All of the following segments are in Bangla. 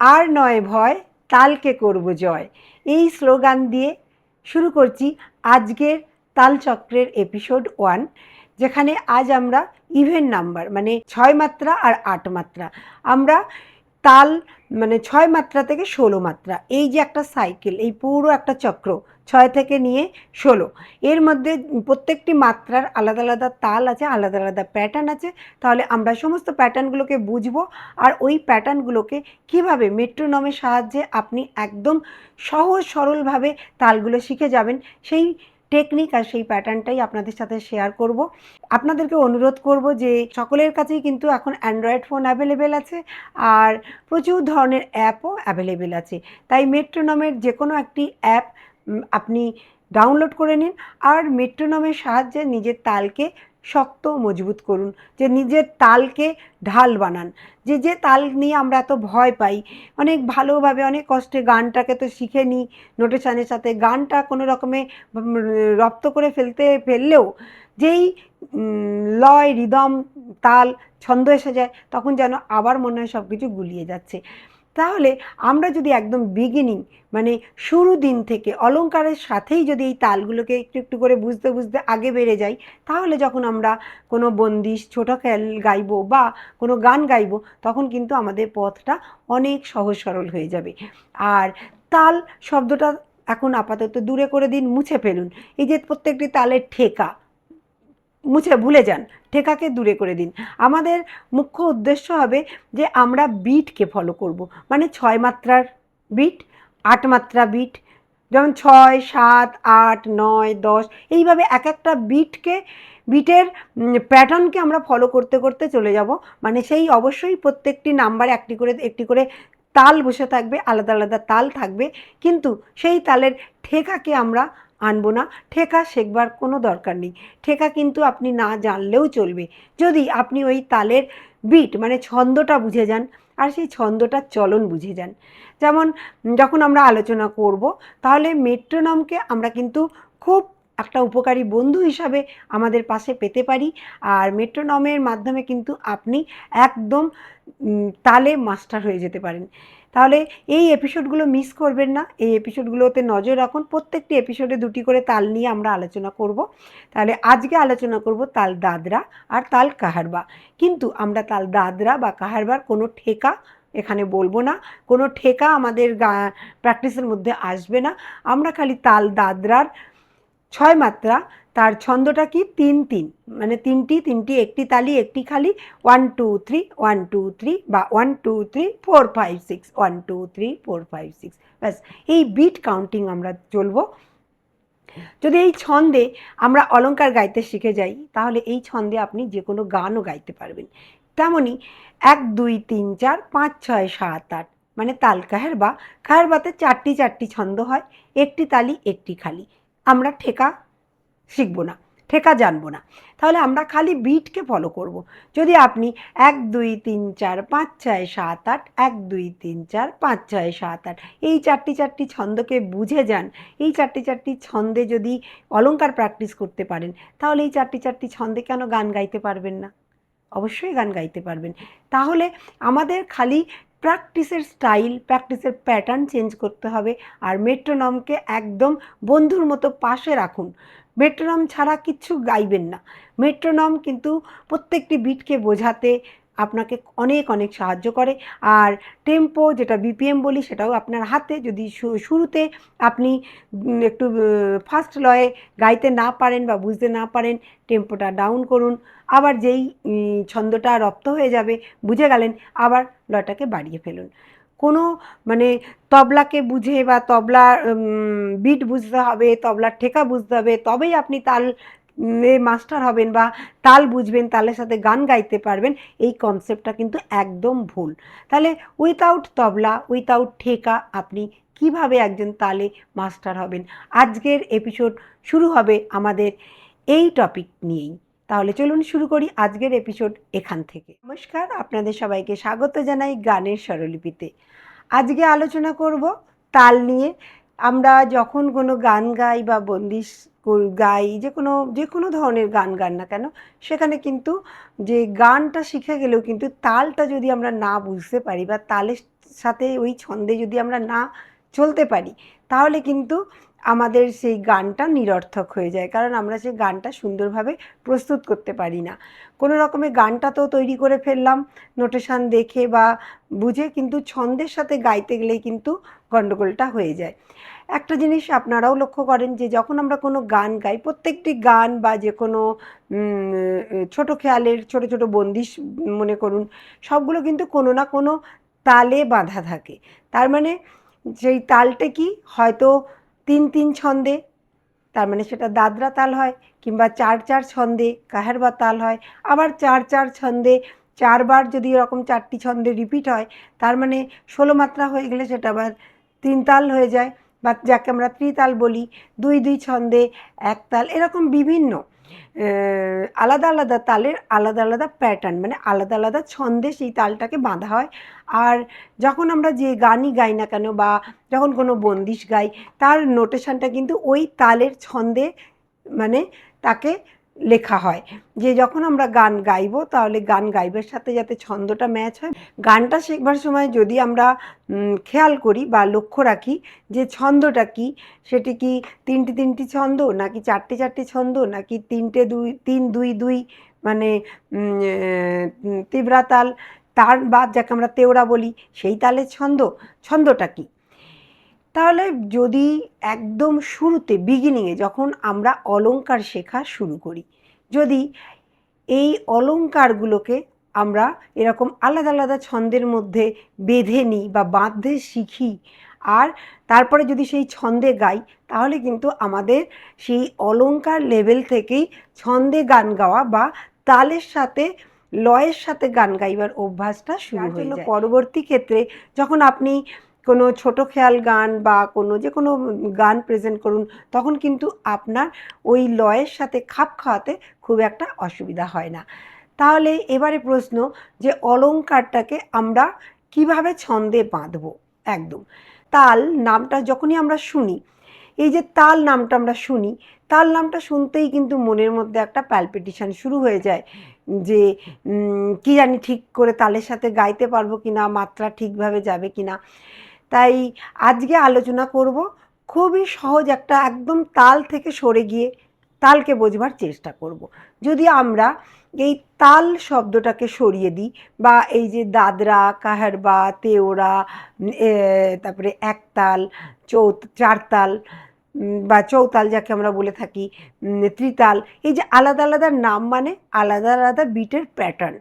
আর নয় ভয়, তালকে করব জয়। এই স্লোগান দিয়ে শুরু করছি আজকের তালচক্রের এপিসোড ওয়ান যেখানে আজ আমরা ইভেন নাম্বার মানে ছয় মাত্রা আর আট মাত্রা। আমরা তাল মানে ছয় মাত্রা থেকে ষোলো মাত্রা, এই যে একটা সাইকেল এই পুরো একটা চক্র, ছয় থেকে নিয়ে ষোলো, এর মধ্যে প্রত্যেকটি মাত্রার আলাদা আলাদা তাল আছে, আলাদা আলাদা প্যাটার্ন আছে, তাহলে আমরা সমস্ত প্যাটার্নগুলোকে বুঝব, আর ওই প্যাটার্নগুলোকে কীভাবে মেট্রোনমের সাহায্যে আপনি একদম সহজ সরলভাবে তালগুলো শিখে যাবেন, সেই টেকনিক আর সেই প্যাটার্নটাই আপনাদের সাথে শেয়ার করব। আপনাদেরকে অনুরোধ করব যে সকলের কাছেই কিন্তু এখন অ্যান্ড্রয়েড ফোন অ্যাভেলেবেল আছে আর প্রচুর ধরনের অ্যাপও অ্যাভেলেবেল আছে। তাই মেট্রোনমের যে কোনো একটি অ্যাপ আপনি ডাউনলোড করে নিন আর মেট্রোনমের সাহায্যে নিজের তালকে শক্ত মজবুত করুন, যে নিজের তালকে ঢাল বানান। যে যে তাল নিয়ে আমরা এত ভয় পাই, অনেক ভালোভাবে, অনেক কষ্টে গানটাকে তো শিখে নিই নোটেশানের সাথে। গানটা কোনো রকমে রপ্ত করে ফেলতে, ফেললেও যেই লয়, রিদম, তাল, ছন্দ এসে যায়, তখন যেন আবার মনে হয় সব কিছু গুলিয়ে যাচ্ছে। তাহলে আমরা যদি একদম বিগিনিং মানে শুরু দিন থেকে অলংকারের সাথেই যদি এই তালগুলোকে একটু একটু করে বুঝতে বুঝতে আগে বেড়ে যাই, তাহলে যখন আমরা কোনো বন্দিশ, ছোটো খেল গাইবো বা কোনো গান গাইবো, তখন কিন্তু আমাদের পথটা অনেক সহজ সরল হয়ে যাবে। আর তাল শব্দটা এখন আপাতত দূরে করে দিন, মুছে ফেলুন। এই যে প্রত্যেকটি তালের ঠেকা মুছে ভুলে যান, ঠেকাকে দূরে করে দিন। আমাদের মুখ্য উদ্দেশ্য হবে যে আমরা বিটকে ফলো করব। মানে ছয় মাত্রার বিট, আট মাত্রা বিট, যেমন ছয়, সাত, আট, নয়, দশ, এইভাবে এক একটা বিটকে, বিটের প্যাটার্নকে আমরা ফলো করতে করতে চলে যাব। মানে সেই অবশ্যই প্রত্যেকটি নাম্বারে একটি করে একটি করে তাল বসে থাকবে, আলাদা আলাদা তাল থাকবে। কিন্তু সেই তালের ঠেকাকে আমরা আনব না। ঠেকা শেখবার কোনো দরকার নেই। ঠেকা কিন্তু আপনি না জানলেও চলবে। যদি আপনি ওই তালের বিট মানে ছন্দটা বুঝে যান, আর সেই ছন্দটার চলন বুঝে যান। যেমন যখন আমরা আলোচনা করব, তাহলে মেট্রোনমকে আমরা কিন্তু খুব একটা উপকারী বন্ধু হিসাবে আমাদের পাশে পেতে পারি। আর মেট্রোনমের মাধ্যমে কিন্তু আপনি একদম তালে মাস্টার হয়ে যেতে পারেন। তাহলে এই এপিসোডগুলো মিস করবেন না। এই এপিসোডগুলোতে নজর রাখুন। প্রত্যেকটি এপিসোডে দুটি করে তাল নিয়ে আমরা আলোচনা করব। তাহলে আজকে আলোচনা করব তাল দাদরা আর তাল কাহারবা। কিন্তু আমরা তাল দাদরা বা কাহারবার কোনো ঠেকা এখানে বলব না। কোনো ঠেকা আমাদের গা প্র্যাকটিসের মধ্যে আসবে না। আমরা খালি তাল দাদরার ছয় মাত্রা তার ছন্দটা কি? তিন তিন। মানে তিনটি তিনটি, একটি তালি, একটি খালি। One two three one two three বা one two three four five six one two three four five six ব্যাস, এই বিট কাউন্টিং আমরা চলবো। যদি এই ছন্দে আমরা অলংকার গাইতে শিখে যাই, তাহলে এই ছন্দে আপনি যে কোনো গানও গাইতে পারবেন। তেমনই এক, দুই, তিন, চার, পাঁচ, ছয়, সাত, আট। মানে তাল কাহের বা, কাহের বাতে চারটি চারটি ছন্দ হয়। একটি তালি, একটি খালি। আমরা ঠেকা শিখব না, ঠেকা জানব না। তাহলে আমরা খালি বিটকে ফলো করব। যদি আপনি এক, দুই, তিন, চার, পাঁচ, ছয়, সাত, আট, এক, দুই, তিন, চার, পাঁচ, ছয়, সাত, আট, এই চারটি চারটি ছন্দকে বুঝে যান। এই চারটি চারটি ছন্দে যদি অলংকার প্র্যাকটিস করতে পারেন, তাহলে এই চারটি চারটি ছন্দে কেন গান গাইতে পারবেন না? অবশ্যই গান গাইতে পারবেন। তাহলে আমাদের খালি প্র্যাকটিসের স্টাইল প্র্যাকটিসের প্যাটার্ন চেঞ্জ করতে হবে, আর মেট্রোনমকে একদম বন্ধুর মতো পাশে রাখুন। মেট্রোনম ছাড়া কিচ্ছু গাইবেন না। মেট্রোনম কিন্তু প্রত্যেকটি বিটকে বোঝাতে আপনাকে অনেক অনেক সাহায্য করে। আর টেম্পো যেটা বিপিএম বলি সেটাও আপনার হাতে। যদি শুরুতে আপনি একটু ফার্স্ট লয়ে গাইতে না পারেন বা বুঝতে না পারেন টেম্পোটা ডাউন করুন। আবার যেই ছন্দটা রপ্ত হয়ে যাবে, বুঝে গেলেন, আবার লয়টাকে বাড়িয়ে ফেলুন। কোনো মানে তবলাকে বুঝে বা তবলা বিট বুঝতে হবে, তবলার ঠেকা বুঝতে হবে, তবেই আপনি তাল মাস্টার হবেন বা তাল বুঝবেন, তালের সাথে গান গাইতে পারবেন, এই কনসেপ্টটা কিন্তু একদম ভুল। তাহলে উইথাউট তবলা উইথাউট ঠেকা আপনি কীভাবে একজন তালে মাস্টার হবেন? আজকের এপিসোড শুরু হবে আমাদের এই টপিক নিয়েই। তাহলে চলুন শুরু করি আজকের এপিসোড এখান থেকে। নমস্কার, আপনাদের সবাইকে স্বাগত জানাই গানের স্বরলিপিতে। আজকে আলোচনা করব তাল নিয়ে। আমরা যখন কোনো গান গাই বা বন্দিশ গাই, যে কোনো যে কোনো ধরনের গান গান না কেন, সেখানে কিন্তু যে গানটা শিখে গেলেও কিন্তু তালটা যদি আমরা না বুঝতে পারি বা তালের সাথে ওই ছন্দে যদি আমরা না চলতে পারি তাহলে কিন্তু আমাদের সেই গানটা নিরর্থক হয়ে যায়। কারণ আমরা সেই গানটা সুন্দরভাবে প্রস্তুত করতে পারি না। কোনো রকমে গানটা তো তৈরি করে ফেললাম, নোটেশান দেখে বা বুঝে কিন্তু ছন্দের সাথে গাইতে গেলেই কিন্তু গণ্ডগোলটা হয়ে যায়। একটা জিনিস আপনারাও লক্ষ্য করেন যে, যখন আমরা কোনো গান গাই, প্রত্যেকটি গান বা যে কোনো ছোট খেয়ালের ছোট ছোট বন্দিশ মনে করুন, সবগুলো কিন্তু কোনো না কোনো তালে বাঁধা থাকে। তার মানে সেই তালটা কি? হয়তো তিন তিন ছন্দে, তার মানে সেটা দাদরা তাল হয় কিংবা চার চার ছন্দে কাহেরবা তাল হয়। আবার চার চার ছন্দে চারবার যদি এরকম চারটি ছন্দে রিপিট হয়, তার মানে ষোলো মাত্রা হয়ে গেলে সেটা আবার তিন তাল হয়ে যায়। বা যাকে আমরা ত্রিতাল বলি, দুই দুই ছন্দে এক তাল, এরকম বিভিন্ন। আলাদা আলাদা তালের আলাদা আলাদা প্যাটার্ন মানে আলাদা আলাদা ছন্দে সেই তালটাকে বাঁধা হয়। আর যখন আমরা যে গানই গাই না কেন বা যখন কোনো বন্দিশ গাই, তার নোটেশনটা কিন্তু ওই তালের ছন্দে মানে তাকে লেখা হয় যে যখন আমরা গান গাইবো তাহলে গান গাইবার সাথে যাতে ছন্দটা ম্যাচ হয়। গানটা শেখবার সময় যদি আমরা খেয়াল করি বা লক্ষ্য রাখি যে ছন্দটা কি সেটি কি তিনটি তিনটি ছন্দ নাকি চারটে চারটে ছন্দ নাকি তিনটে দুই তিন দুই দুই মানে উম, আহ, উম, তিব্রা তাল তার বাদ যাকে আমরা তেওড়া বলি সেই তালের ছন্দ ছন্দটা কি? তাহলে যদি একদম শুরুতে বিগিনিংয়ে যখন আমরা অলংকার শেখা শুরু করি যদি এই অলঙ্কারগুলোকে আমরা এরকম আলাদা আলাদা ছন্দের মধ্যে বেঁধে নিই বা বাঁধতে শিখি আর তারপরে যদি সেই ছন্দে গাই তাহলে কিন্তু আমাদের সেই অলঙ্কার লেভেল থেকেই ছন্দে গান গাওয়া বা তালের সাথে লয়ের সাথে গান গাইবার অভ্যাসটা শুরু হয়ে যায়। পরবর্তী ক্ষেত্রে যখন আপনি কোনো ছোট খেয়াল গান বা কোনো যে কোনো গান প্রেজেন্ট করুন, তখন কিন্তু আপনার ওই লয়ের সাথে খাপ খাওয়াতে খুব একটা অসুবিধা হয় না। তাহলে এবারে প্রশ্ন যে অলঙ্কারটাকে আমরা কীভাবে ছন্দে বাঁধবো? একদম। তাল নামটা যখনই আমরা শুনি, এই যে তাল নামটা আমরা শুনি, তাল নামটা শুনতেই কিন্তু মনের মধ্যে একটা প্যালপিটিশান শুরু হয়ে যায় যে কি জানি ঠিক করে তালের সাথে গাইতে পারব কিনা, মাত্রা ঠিকভাবে যাবে কিনা। তাই আজকে আলোচনা করব খুবই সহজ একটা একদম তাল থেকে সরে গিয়ে তালকে বোঝবার চেষ্টা করব। যদি আমরা এই তাল শব্দটাকে সরিয়ে দিই বা এই যে দাদরা, কাহারবা তেওরা তারপরে একতাল চৌ চারতাল বা চৌতাল যাকে আমরা বলে থাকি ত্রিতাল, এই যে আলাদা আলাদা নাম মানে আলাদা আলাদা বিটের প্যাটার্ন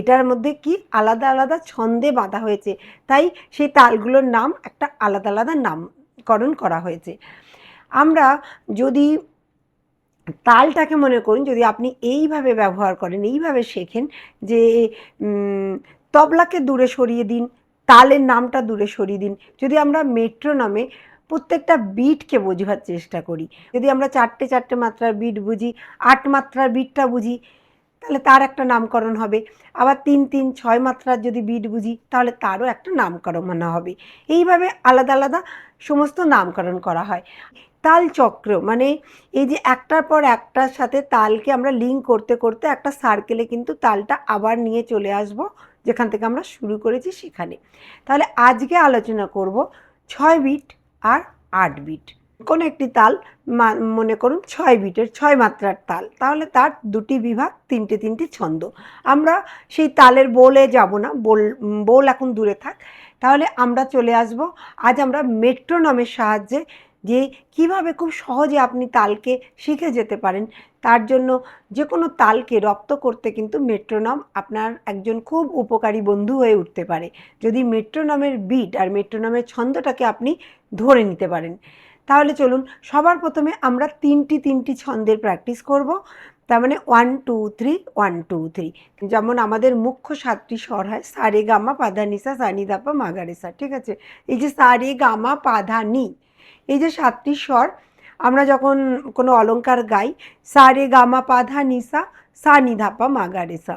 এটার মধ্যে কি আলাদা আলাদা ছন্দে বাঁধা হয়েছে। তাই সেই তালগুলোর নাম একটা আলাদা আলাদা নামকরণ করা হয়েছে। আমরা যদি তালটাকে মনে করুন, যদি আপনি এইভাবে ব্যবহার করেন, এইভাবে শেখেন যে তবলাকে দূরে সরিয়ে দিন, তালের নামটা দূরে সরিয়ে দিন। যদি আমরা মেট্রো নামে প্রত্যেকটা বিটকে বোঝবার চেষ্টা করি, যদি আমরা চারটে চারটে মাত্রার বিট বুঝি, আট মাত্রার বিটটা বুঝি তাহলে তার একটা নামকরণ হবে। আবার তিন তিন, ছয় মাত্রার যদি বিট বুঝি, তাহলে তারও একটা নামকরণ হবে। এইভাবে আলাদা আলাদা সমস্ত নামকরণ করা হয়। তাল চক্র মানে এই যে একটার পর একটার সাথে তালকে আমরা লিঙ্ক করতে করতে একটা সার্কেলে কিন্তু তালটা আবার নিয়ে চলে আসব, যেখান থেকে আমরা শুরু করেছি সেখানে। তাহলে আজকে আলোচনা করব ছয় বিট আর আট বিট কোনো একটি তাল মনে করুন ছয় বিটের ছয় মাত্রার তাল। তাহলে তার দুটি বিভাগ, তিনটে তিনটি ছন্দ। আমরা সেই তালের বোলে যাব না, বোল বোল এখন দূরে থাক। তাহলে আমরা চলে আসব। আজ আমরা মেট্রোনমের সাহায্যে যে কীভাবে খুব সহজে আপনি তালকে শিখে যেতে পারেন, তার জন্য যে কোনো তালকে রপ্ত করতে কিন্তু মেট্রোনম আপনার একজন খুব উপকারী বন্ধু হয়ে উঠতে পারে। যদি মেট্রোনমের বিট আর মেট্রোনমের ছন্দটাকে আপনি ধরে নিতে পারেন। তাহলে চলুন, সবার প্রথমে আমরা তিনটি তিনটি ছন্দের প্র্যাকটিস করব। তার মানে one two three one two three যেমন আমাদের মুখ্য সাতটি স্বর হয়, সারে গামা সানি দাপা, মাগারেসা, ঠিক আছে? এই যে সারে গামা পাধা নি এই যে সাতটি স্বর, আমরা যখন কোনো অলঙ্কার গাই, সারে গামা পাধা নিসা সা নি ধাপা মাগারেসা।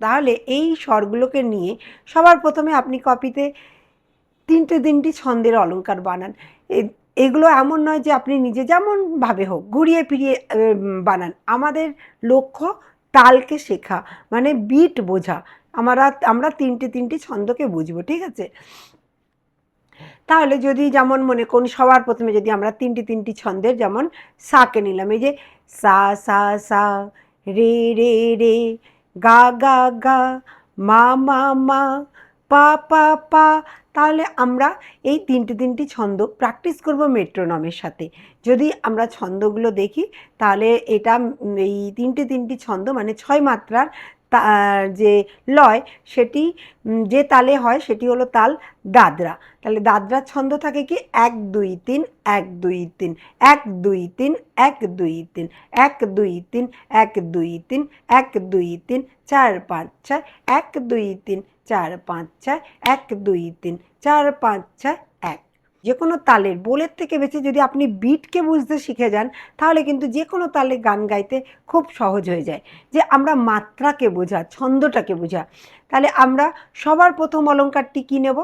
তাহলে এই স্বরগুলোকে নিয়ে সবার প্রথমে আপনি কপিতে তিনটে তিনটি ছন্দের অলঙ্কার বানান। এগুলো এমন নয় যে আপনি নিজে যেমনভাবে হোক ঘুরিয়ে ফিরিয়ে বানান। আমাদের লক্ষ্য তালকে শেখা মানে বিট বোঝা। আমরা আমরা তিনটে তিনটে ছন্দকে বুঝব, ঠিক আছে? তাহলে যদি যেমন মনে করুন, সবার প্রথমে যদি আমরা তিনটি তিনটি ছন্দের যেমন সাকে নিলাম, এই যে সা সা সা, রে রে রে, গা গা গা, মা মা মা পা পা পা। তাহলে আমরা এই তিনটে, তিনটি ছন্দ প্র্যাকটিস করব মেট্রোনমের সাথে। যদি আমরা ছন্দগুলো দেখি, তাহলে এটা এই তিনটে, তিনটি ছন্দ মানে ছয় মাত্রার যে লয়, সেটি যে তালে হয় সেটি হলো তাল দাদরা। তাহলে দাদরার ছন্দ থাকে কি? এক, দুই, তিন, এক, দুই, তিন, এক, দুই, তিন, এক, দুই, তিন, এক, দুই, তিন, এক, দুই, তিন, এক, দুই, তিন, চার, পাঁচ, ছয়, এক, দুই, তিন, চার, পাঁচ, ছয়, এক, দুই, তিন, চার, পাঁচ, ছয় যে কোনো তালের, বোলের থেকে বেশি যদি আপনি বিটকে বুঝতে শিখে যান, তাহলে কিন্তু যে কোনো তালে গান গাইতে খুব সহজ হয়ে যায়। যে আমরা মাত্রাকে বোঝা, ছন্দটাকে বোঝা, তাহলে আমরা সবার প্রথম অলঙ্কারটি কী নেব?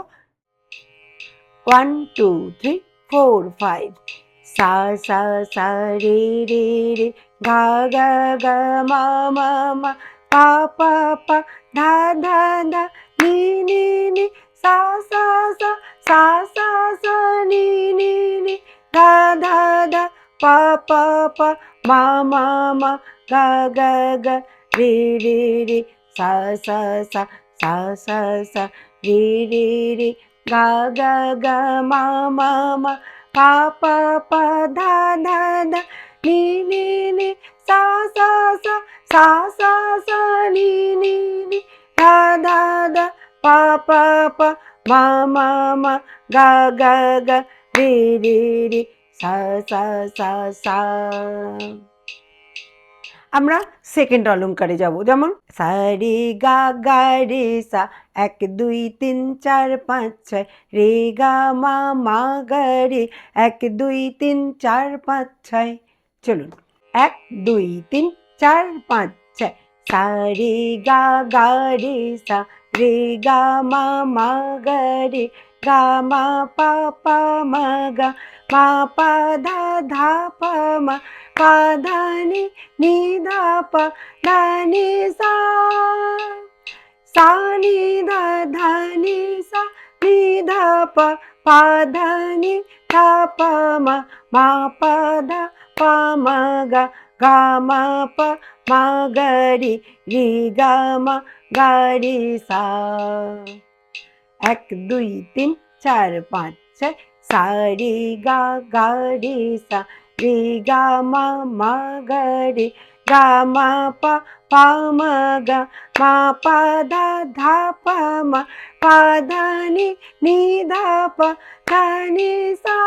One two three four five সা সা সা, রে রে রে, গা গা গা, মা মা মা, পা পা পা, ধা ধা ধা, নি নি নি সা সা সা সা সা সা নি নি নি ধা ধা ধা পা পা পা মা মা মা গা গা গা রে রে রে সা সা সা সা সা সা রে রে রে গা গা গা মা মা মা পা পা পা ধা ধা ধা নি নি নি সা সা সা সা সা সা নি নি নি ধা ধা ধা পা পা পা মা মা মা গা গা গা রে রে রে সা সা সা সা আমরা সেকেন্ড অলংকারে যাব, যেমন সা, রে, গা গা, রে, সা, এক, দুই, তিন, চার, পাঁচ, ছয়, রে, গা, মা মা, গা, রে, এক, দুই, তিন, চার, পাঁচ, ছয়। চলুন, এক, দুই, তিন, চার, পাঁচ, ছয়, সা, রে, গা গা, রে, সা রে গা মা মা গা রে গা মা পা পা মা গা মা পা ধা ধা পা মা পা ধা নি নি ধা পা ধা নি সা সা নি ধা ধা নি সা নি ধা পা পা ধা নি ধা পা মা মা পা ধা পা মা গা গা মা পা মা গা রি রি গা মা গা রি সা এক দুই তিন চার পাঁচ ছয় সা রে গা গা রে সা রে গা মা মা গা রে গা মা পা পা মা গা মা পা ধা ধা পা মা পা ধা নি নি ধা পা ধা নি সা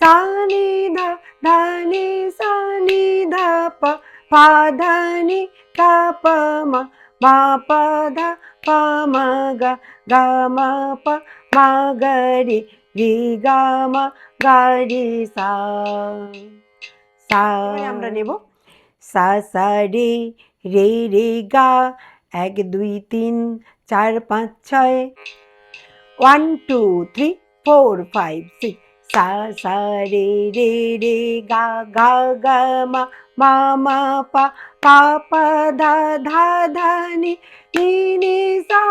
সা নি ধা ধা নি সা নি ধা পা পা ধা নি ধা পা মা মা পা ধা পা মা গা গা মা পা মা গা রে রে গা মা গা রে সা সা আমরা নেব। সা সা রে রে রে গা এক দুই তিন চার পাঁচ ছয়। One two three four five six. সা সা রে রে রে গা গা গা মা মা মা পা পা পা ধা ধা ধা নি নি নি সা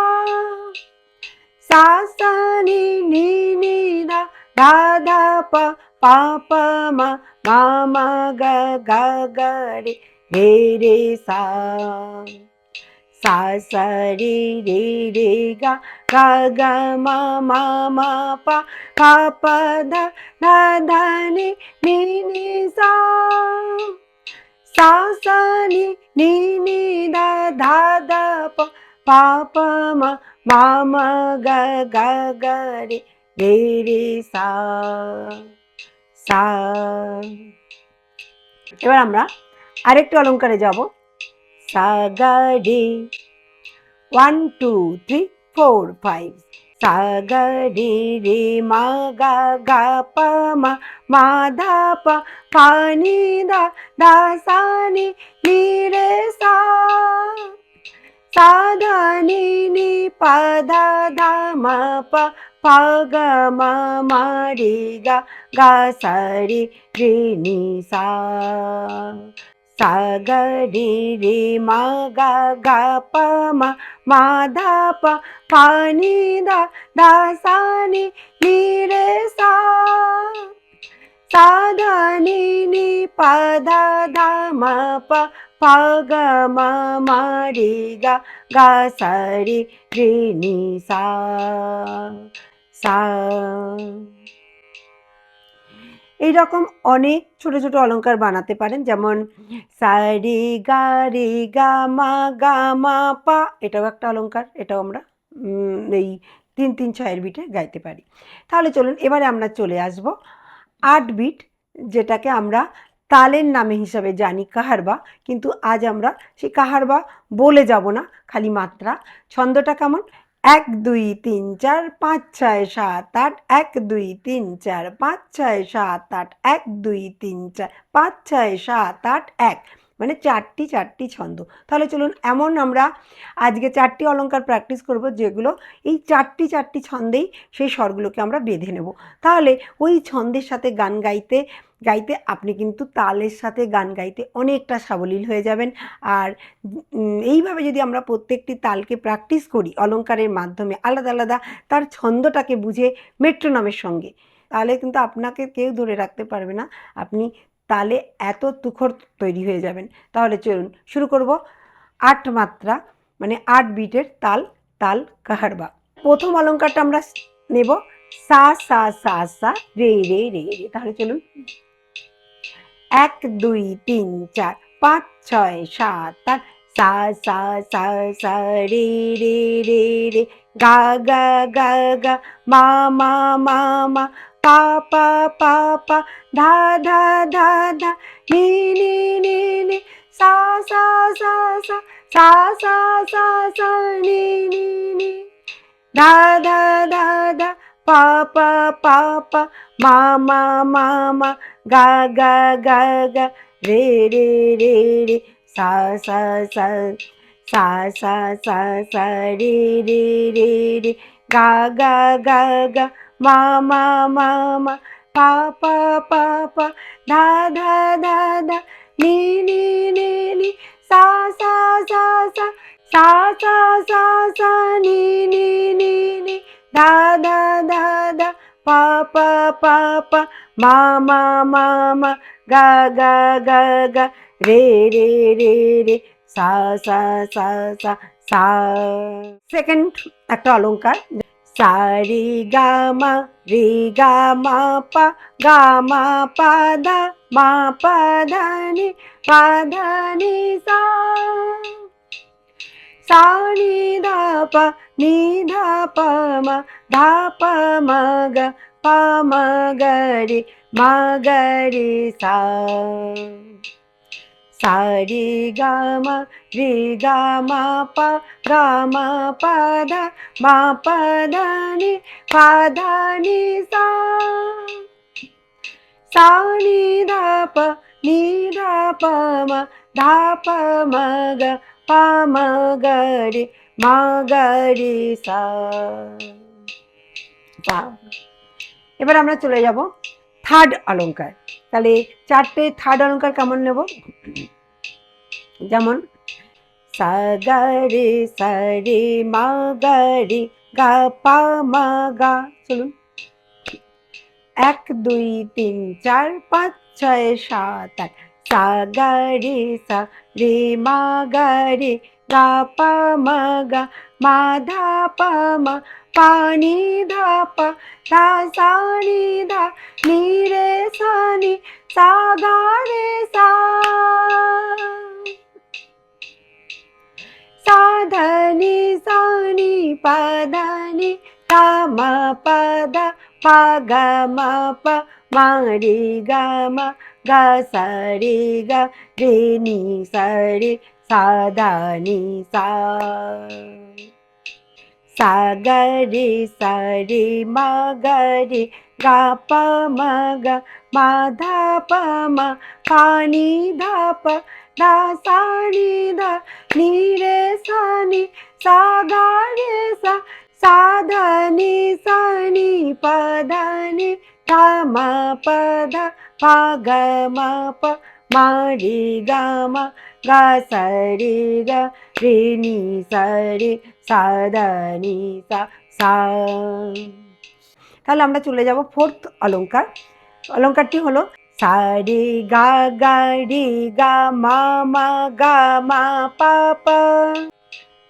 সা সা নি নি নি ধা ধা ধা পা পা পা মা মা মা গা গা গা রে রে রে সা সা সা রে রে রে গা গা গা মা মা মা পা পা পা ধা ধা ধা নি নি নি সা সা সা নি নি নি ধা ধা ধা পা পা পা মা মা মা গা গা গা রে রে রে সা সা এবার আমরা আরেকটু অলংকারে যাব sagade. One, two, three, four, five. Sagade re ma ga ga ma ma da da da sa ni ni re sa. Ni ni pa da da ma pa pa ga ma ma ga ga sa ri sa. Sagari ರಿ ಮ ಗ ಗ ಪ ಮ ಮ ದ ಪ ಪ ನಿ ದ ದ ಸ ನಿ ನಿ ರೇ ಸಾ ಸಾ ದ ನಿ ನಿ ಪ ದ ದ ಮ ಪ ಪ ಗ ಮ ಮ ರಿ ಗ ಗ ಸ ರಿ ರಿ ನಿ ಸಾ ಸಾ সা রে রে নি সা সা এইরকম অনেক ছোট ছোট অলংকার বানাতে পারেন, যেমন সা রে গা রে গা মা গা মা পা, এটাও একটা অলংকার, এটাও আমরা এই তিন তিন ছয়ের বিটে গাইতে পারি। তাহলে চলুন, এবারে আমরা চলে আসব আট বিট, যেটাকে আমরা তালের নামে হিসাবে জানি, কাহারবা। কিন্তু আজ আমরা সেই কাহারবা বলে যাব না, খালি মাত্রা। ছন্দটা কেমন? এক, দুই, তিন, চার, পাঁচ, ছয়, সাত, আট, এক, দুই, তিন, চার, পাঁচ, ছয়, সাত, আট, এক, দুই, তিন, চার, পাঁচ, ছয়, সাত, আট, এক। মানে চারটি চারটি ছন্দ। তাহলে চলুন এমন আমরা আজকে চারটি অলংকার প্র্যাকটিস করব যেগুলো এই চারটি চারটি ছন্দেই সেই স্বরগুলোকে আমরা বেঁধে নেব। তাহলে ওই ছন্দের সাথে গান গাইতে গাইতে আপনি কিন্তু তালের সাথে গান গাইতে অনেকটা সাবলীল হয়ে যাবেন। আর এইভাবে যদি আমরা প্রত্যেকটি তালকে প্র্যাকটিস করি অলঙ্কারের মাধ্যমে আলাদা আলাদা তার ছন্দটাকে বুঝে মেট্রোনমের সঙ্গে, তাহলে কিন্তু আপনাকে কেউ ধরে রাখতে পারবে না। আপনি তালে এত তুখর তৈরি হয়ে যাবেন। তাহলে চলুন শুরু করব আট মাত্রা মানে আট বিটের তাল তাল কাহারবা। প্রথম অলঙ্কারটা আমরা নেব, সা সা সা সা, রে রে রে রে। তাহলে চলুন। এক দুই তিন চার পাঁচ ছয় সাত আট সা সা সা সা রে রে রে রে গা গা গা গা মা মা মা মা পা পা পা পা ধা ধা ধা ধা নি নি নি নি সা সা সা সা সা সা সা সা নি নি নি ধা ধা ধা ধা Papa, Papa, Mama, Mama, ma ma ma ma ga ga ga ga re re re re sa sa sa sa sa sa sa re re re re ga ga ga ga ma ma ma ma da da da পা পা পা পা মা মা মা মা গা গা গা গা রে রে রে রে সা সা সা সা সা সেকেন্ড একটা অলংকার। সা, রে, গা, মা। রে, গা, মা, পা। গা, মা, পা, দা। মা, পা ধা নি। পা ধা নি, সা। সা, নি ধা পা। নি ধা পা, মা। ধা পা, মা, গা। ప మగరి మగరి సా సారి గమ రి గమ ప గమ పద మా పదని పదని సా సా నీ దాప నీ దాప మ దాప మగ ప మగరి మగరి సా এবার আমরা চলে যাব থার্ড অলংকার তাহলে চারটে থার্ড অলংকার কেমন নেব? যেমন সা গা রে সা রে মা গা পা মা গা। চলুন। এক, দুই, তিন, চার, পাঁচ, ছয়, সাত, আট। সা গা রে সা রে মা গা রে গা পা মা গা। মা ধা পা মা పాని ధాప దాసాని దా నీరే సాని సాగారే సా సాధని సాని పదని తమ పద పగమ ప మారి గమ గ సరి గ రే ని సరి సాధని సా సాగరి సరి మగరి గాప మగ మాధాప మ పాని ధాప దాసాని ద నీరే సాని సాగారే సా సాధని సని పదని ధమ పద పగమ ప మారి గమ గ సరి గ రిని సరి গা রে গা পা মা গা মা ধা পা মা পা নি ধা পা ধা সা নি ধা নি রে সা নি সা গা রে সা সা ধা নি সা পদা নি তা মা পদা পা গা মা পা মা রে গা মা গা সা রে গা রে নি সা রে সা দা নি সা সা তাহলে আমরা চলে যাব ফোর্থ অলংকার অলংকারটি হলো সা রে গা গা রে গা মা মা গা মা পা পা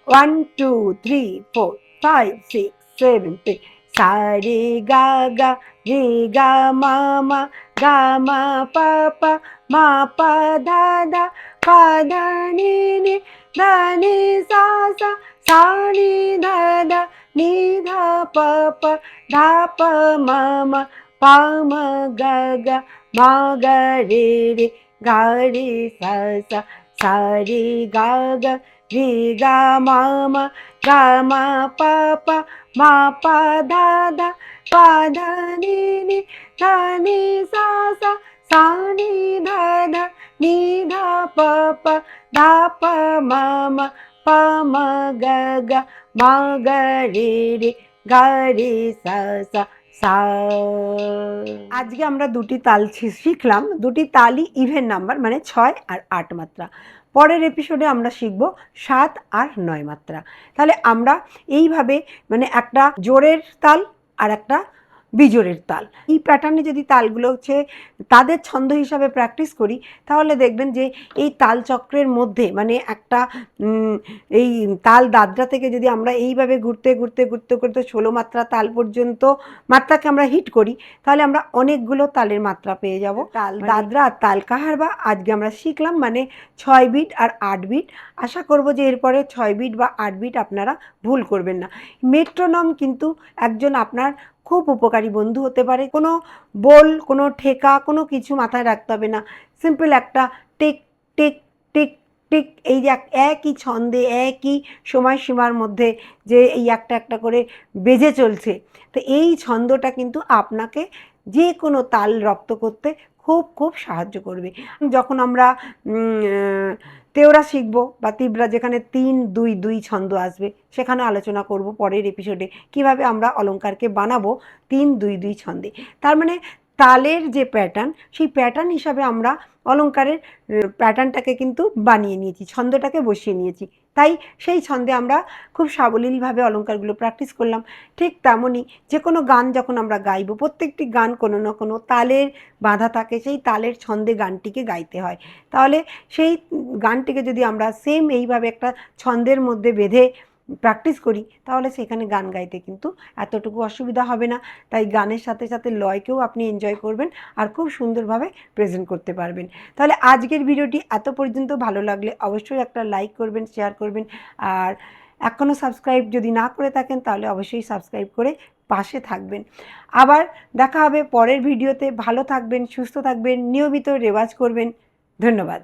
one two three four five six seven eight সা রে গা গা রে গা মা মা গা মা পা পা মা পা ধা ধা পা ধা নি নি ধা নি সা সা সা নি ধা ধা নি ধা পা পা ধা পা মা মা পা মা গা গা মা গা রে রে গা রে সা সা সা ধা নি ধা পা পা ধা পা মা মা পা মা গা গা মা গা রে রে গা রে সা সা সা আজকে আমরা দুটি তাল শিখলাম। দুটি তালই ইভেন নাম্বার মানে ছয় আর আট মাত্রা। পরের এপিসোডে আমরা শিখব সাত আর নয় মাত্রা। তাহলে আমরা এইভাবে মানে একটা জোরের তাল আর একটা বিজোরের তাল। এই প্যাটার্নে যদি তালগুলো হচ্ছে তাদের ছন্দ হিসাবে প্র্যাকটিস করি তাহলে দেখবেন যে এই তাল চক্রের মধ্যে মানে একটা এই তাল দাদরা থেকে যদি আমরা এইভাবে ঘুরতে ঘুরতে ঘুরতে ঘুরতে ষোলো মাত্রা তাল পর্যন্ত মাত্রাকে আমরা হিট করি তাহলে আমরা অনেকগুলো তালের মাত্রা পেয়ে যাব। তাল দাদরা আর তাল কাহার বা আজকে আমরা শিখলাম মানে ছয় বিট আর আট বিট আশা করব যে এরপরে ছয় বিট বা আট বিট আপনারা ভুল করবেন না। মেট্রোনম কিন্তু একজন আপনার খুব উপকারী বন্ধু হতে পারে। কোনো বোল, কোনো ঠেকা, কোনো কিছু মাথায় রাখতে হবে না। সিম্পল একটা টিক টিক টিক এই যে এক- একই ছন্দে, একই সময়সীমার মধ্যে যে এই একটা একটা করে বেজে চলছে। তো এই ছন্দটা কিন্তু আপনাকে যে কোনো তাল রপ্ত করতে খুব খুব সাহায্য করবে। যখন আমরা তেওরা শিখব বা তিবরা, যেখানে তিন, দুই দুই ছন্দ আসবে, সেখানে আলোচনা করব পরের এপিসোডে কীভাবে আমরা অলঙ্কারকে বানাবো তিন, দুই দুই ছন্দে। তার মানে তালের যে প্যাটার্ন সেই প্যাটার্ন হিসাবে আমরা অলংকারের প্যাটার্নটাকে কিন্তু বানিয়ে নিয়েছি, ছন্দটাকে বসিয়ে নিয়েছি। তাই সেই ছন্দে আমরা খুব সাবলীলভাবে অলংকারগুলো প্র্যাকটিস করলাম। ঠিক তেমনই যে কোনো গান যখন আমরা গাইবো, প্রত্যেকটি গান কোনো না কোনো তালের বাঁধা থাকে, সেই তালের ছন্দে গানটিকে গাইতে হয়। তাহলে সেই গানটিকে যদি আমরা সেম এইভাবে একটা ছন্দের মধ্যে বেঁধে প্র্যাকটিস করি, তাহলে সেখানে গান গাইতে কিন্তু এতটুকু অসুবিধা হবে না। তাই গানের সাথে সাথে লয়কেও আপনি এনজয় করবেন আর খুব সুন্দরভাবে প্রেজেন্ট করতে পারবেন। তাহলে আজকের ভিডিওটি এত পর্যন্ত ভালো লাগলে অবশ্যই একটা লাইক করবেন শেয়ার করবেন আর এখনও সাবস্ক্রাইব যদি না করে থাকেন তাহলে অবশ্যই সাবস্ক্রাইব করে পাশে থাকবেন। আবার দেখা হবে পরের ভিডিওতে। ভালো থাকবেন, সুস্থ থাকবেন, নিয়মিত রেওয়াজ করবেন। ধন্যবাদ।